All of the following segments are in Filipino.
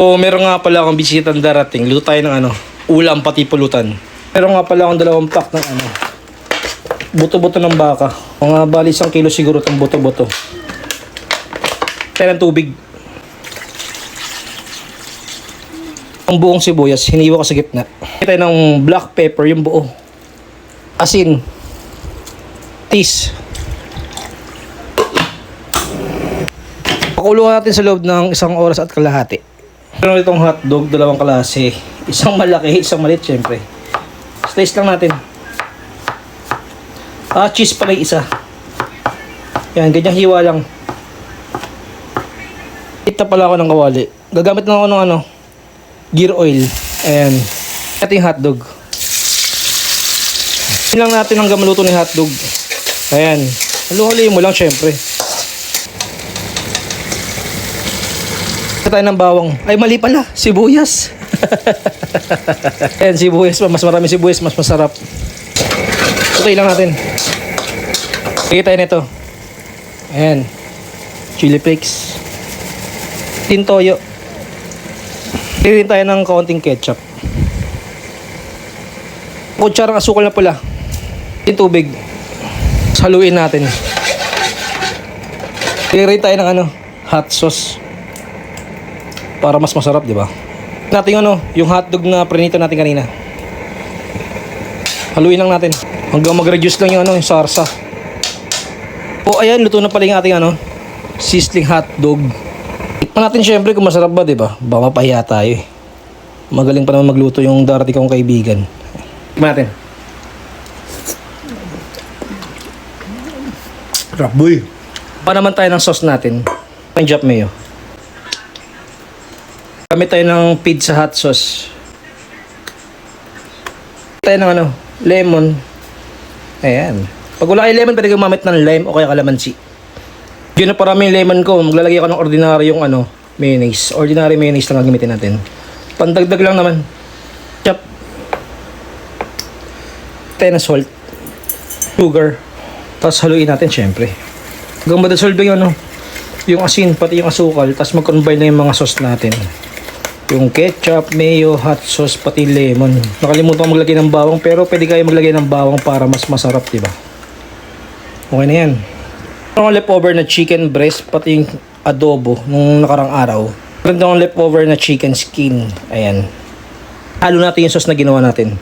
So, meron nga pala akong bisitang darating. Luto tayo ng ano, ulam pati pulutan. Meron nga pala akong dalawang pack ng ano, buto-buto ng baka. Mga bali isang kilo siguro itong buto-buto. Ng tubig. Ang buong sibuyas, hiniwa ko sa gitna. Tayo ng black pepper, yung buo. Asin. Tis. Pakuluan natin sa loob ng isang oras at kalahati. Meron itong hotdog, dalawang klase. Isang malaki, isang maliit syempre. Slice lang natin. Ah, cheese pala yung isa. Yan, ganyang hiwa lang. Ita pala ako ng kawali. Gagamit lang ako ng ano, gear oil. Ayan. Ito yung hotdog. Yun lang natin hanggang maluto ng hotdog. Ayan. Haluhuli mo lang syempre. Tayo ng bawang. Ay, mali pala. Sibuyas. Ayan, sibuyas pa. Mas marami sibuyas, mas masarap. Tutoy lang natin. Lagay tayo nito. Ayan. Chili flakes. Tintoyo. Lagay tayo ng kaunting ketchup. Kutsarang asukal na pula. Yung tubig. Haluin natin. Lagay tayo ng ano, hot sauce para mas masarap, di ba? Natin ano, yung hotdog na prinito natin kanina. Haluin lang natin. Hanggang mag-reduce lang yung ano, yung sarsa. O ayan, luto na pala yung ating ano, sizzling hotdog. Tikman natin syempre kung masarap ba, di ba? Baka mapahiya tayo eh. Magaling pa naman magluto yung darating kong kaibigan. Tikman natin. Sarap boy. Pa naman tayo ng sauce natin. Ang Jap Mayo. Kami tayo ng pizza hot sauce. Tayo ng ano, lemon. Ayan. Pag wala kayo lemon, pwede gumamit ng lime o kaya kalamansi. Yun na parami yung lemon ko. Maglalagay ako ng ordinaryong ano, mayonnaise. Ordinary mayonnaise lang gagamitin natin. Pandagdag lang naman. Chop. Tayo ng salt. Sugar. Tapos haluin natin syempre. Hanggang madissolve yung ano, yung asin, pati yung asukal. Tapos mag-combine na yung mga sauce natin. Yung ketchup, mayo, hot sauce, pati lemon. Nakalimutan ko maglagay ng bawang pero pwede kayo maglagay ng bawang para mas masarap, di ba? Okay na yan. Meron leftover na chicken breast, pati yung adobo nung nakarang araw. Meron akong leftover na chicken skin. Ayan. Halo natin yung sauce na ginawa natin.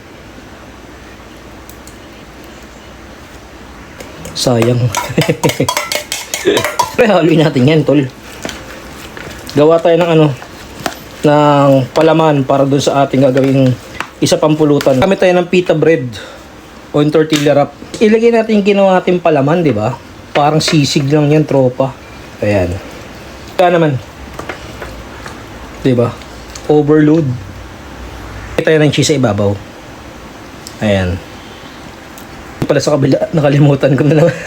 Sayang. Pero haluin natin yan, tol. Gawa tayo ng ano, ng palaman para dun sa ating gagawing isa pang pulutan. Kami tayo ng pita bread o yung tortilla wrap. Ilagay natin yung ginawa natin palaman, di ba? Parang sisig lang yan, tropa. Ayan. Kaya naman. Di ba? Overload. Ilagay tayo ng cheese sa ibabaw. Ayan. Pala sa kabila, nakalimutan ko na naman.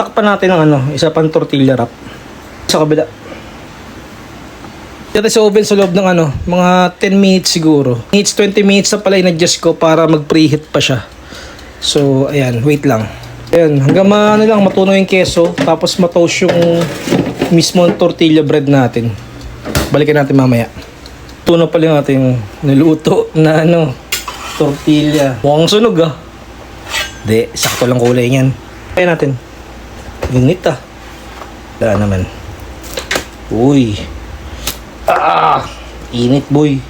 Takpan natin ng ano, isa pang tortilla wrap. Sa kabila. Dito sa oven sa loob ng ano, mga 10 minutes siguro. Minutes, 20 minutes na pala in-adjust ko para mag-preheat pa siya. So, ayan, wait lang. Ayan, hanggang ma, ano lang, matunaw yung keso, tapos matoast yung mismo tortilla bread natin. Balikan natin mamaya. Tunaw pala yung ating niluto na ano, tortilla. Mukhang sunog ah. Hindi, sakto lang kulay niyan. Kaya natin. Init ah. Wala naman. Uy. Ah! Init boy.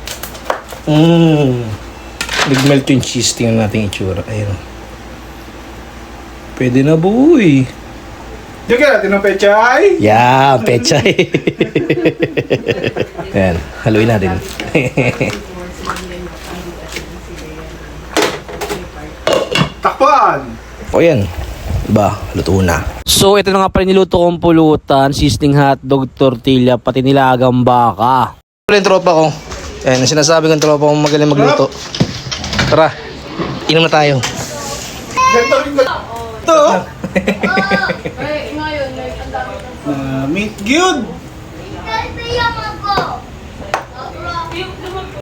Mmm. Nag-melt yung cheese. Tingnan natin yung itsura. Ayun. Pwede na boy. Diyan natin ng pechay. Yeah, pechay. Ayan, haluin natin. Takpan. o yan. Diba? Luto na. So, ito na nga pala niluto kong pulutan, sizzling hotdog, tortilla, pati nilagang baka. Ito yung tropa ko. Ayan, ang sinasabi kong tropa kong magaling magluto. Tara, inom na tayo. Ito. Ay, ngayon, like, ang dami ng Uh, meat good. Kaya mo ko.